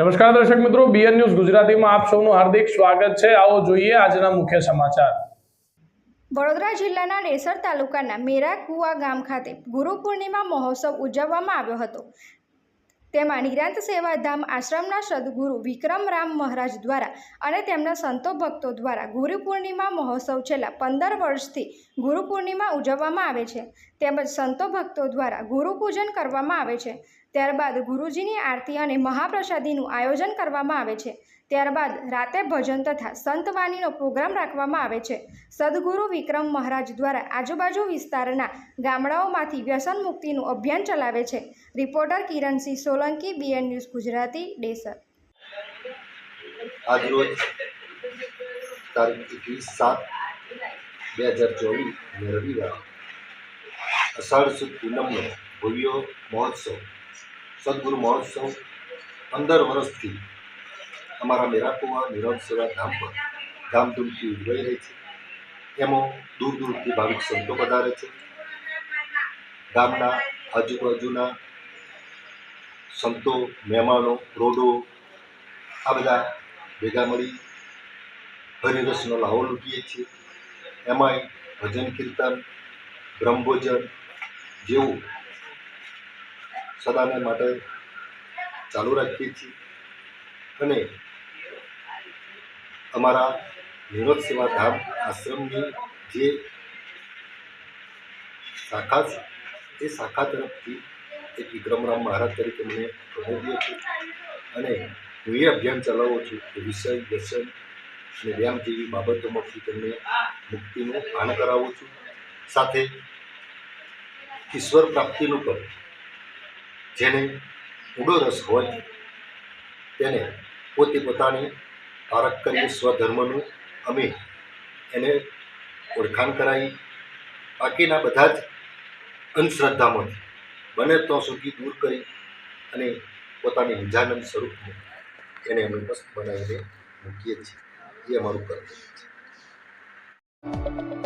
નમસ્કાર દર્શક મિત્રો બીએન ન્યૂઝ ગુજરાતીમાં આપ સૌનું હાર્દિક સ્વાગત છે. આવો જોઈએ આજના મુખ્ય સમાચાર. વડોદરા જિલ્લાના ડેસર તાલુકાના મેરા કુવા ગામ ખાતે ગુરુ પૂર્ણિમા મહોત્સવ ઉજવવામાં આવ્યો હતો. તેમાં નિરાંત સેવાધામ આશ્રમના સદગુરુ વિક્રમરામ મહારાજ દ્વારા અને તેમના સંતો ભક્તો દ્વારા ગુરુ પૂર્ણિમા મહોત્સવ છેલ્લા પંદર વર્ષથી ગુરુ પૂર્ણિમા ઉજવવામાં આવે છે. તેમજ સંતો ભક્તો દ્વારા ગુરુ પૂજન કરવામાં આવે છે. ત્યારબાદ ગુરુજીની આરતી અને મહાપ્રસાદીનું આયોજન કરવામાં આવે છે. ત્યારબાદ રાતે ભજન તથા સંતવાણીનો પ્રોગ્રામ રાખવામાં આવે છે. સદગુરુ વિક્રમ મહારાજ દ્વારા આજુબાજુ વિસ્તારના ગામડાઓમાંથી વ્યસન મુક્તિનું અભિયાન ચલાવે છે. Reporter Kiransinh Solanki, BN news Gujarati, Desar. આજરોજ તારીખ એકવીસ સાત બે હજાર ચોવીસ અને રવિવાર અષાઢ સુદ પૂનમનો ભવ્ય મહોત્સવ, સદગુરુ મહોત્સવ પંદર વર્ષથી અમારા મેરાકુવા નિરવ સેવા ધામ પર ધામધૂમથી ઉજવાઈ રહી છે. એમાં દૂર દૂરથી ભાવિક સંતો પધારે છે. ગામના આજુબાજુના સંતો, મહેમાનો, રોડો, આ બધા ભેગા મળી હરિરસનો લાહો લૂંટીએ છીએ. એમાંય ભજન, કીર્તન, બ્રહ્મભોજન જેવું સદાને માટે ચાલુ રાખીએ છીએ. અને અમારા નિરોધ સેવા ધામ આશ્રમની જે શાખા છે, એ શાખા તરફથી એક વિક્રમરામ મહારાજ તરીકે મને પ્રમોદ્યો છે અને હું એ અભિયાન ચલાવું છું કે વિષય દર્શન અને વ્યાયામ જેવી બાબતોમાંથી તેમને મુક્તિનું ભાન કરાવું છું. સાથે ઈશ્વર પ્રાપ્તિનું પણ જેને ઊંડો રસ હોય તેને પોતે પોતાની પારખ કરી સ્વધર્મનું અમે એને ઓળખાણ કરાવી. બાકીના બધા જ અંધશ્રદ્ધામાંથી બને તો સુધી દૂર કરી અને પોતાની નિજાનંદ સ્વરૂપને એને અમે મસ્ત બનાવીને મૂકીએ છીએ. એ અમારું કર્તવ્ય છે.